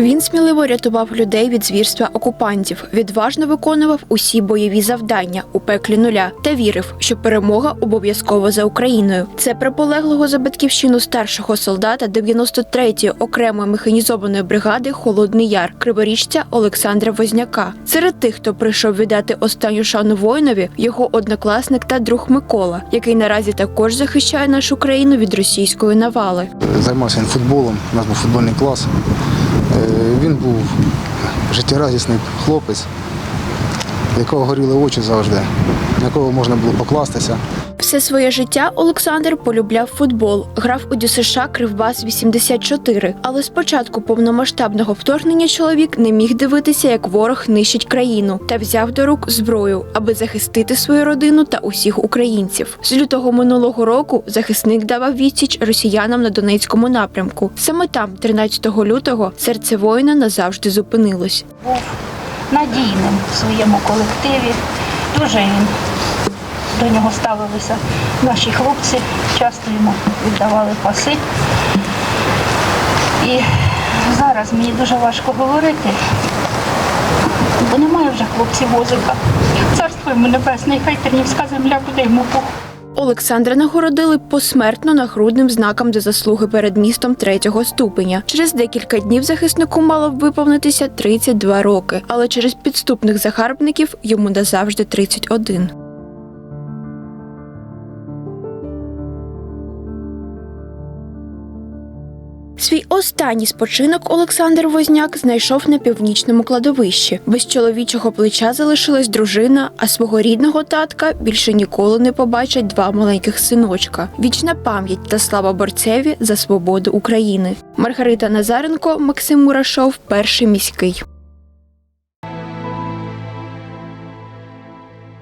Він сміливо рятував людей від звірства окупантів, відважно виконував усі бойові завдання у пеклі нуля та вірив, що перемога обов'язково за Україною. Це про полеглого за батьківщину старшого солдата 93-ї окремої механізованої бригади Холодний Яр криворіжця Олександра Возняка. Серед тих, хто прийшов віддати останню шану воїнові, його однокласник та друг Микола, який наразі також захищає нашу країну від російської навали. Займався він футболом, у нас був футбольний клас. Е, Він був життєрадісний хлопець, в якого горіли очі завжди, на якого можна було покластися. Все своє життя Олександр полюбляв футбол, грав у ДЮСШ Кривбас 84 Але з початку повномасштабного вторгнення чоловік не міг дивитися, як ворог нищить країну, та взяв до рук зброю, аби захистити свою родину та усіх українців. З лютого минулого року захисник давав відсіч росіянам на Донецькому напрямку. Саме там, 13 лютого, серце воїна назавжди зупинилось. був надійним в своєму колективі. Дуже він до нього ставилися наші хлопці, часто йому віддавали паси. І зараз мені дуже важко говорити, бо немає вже хлопців возика. Царство йому небесне, хай тернівська земля буде йому Бог. Олександра нагородили посмертно нагрудним знаком за заслуги перед містом третього ступеня. Через декілька днів захиснику мало б виповнитися 32 роки, але через підступних загарбників йому назавжди 31. Свій останній спочинок Олександр Возняк знайшов на північному кладовищі. Без чоловічого плеча залишилась дружина, а свого рідного татка більше ніколи не побачать два маленьких синочка. Вічна пам'ять та слава борцеві за свободу України. Маргарита Назаренко, Максим Мурашов, перший міський.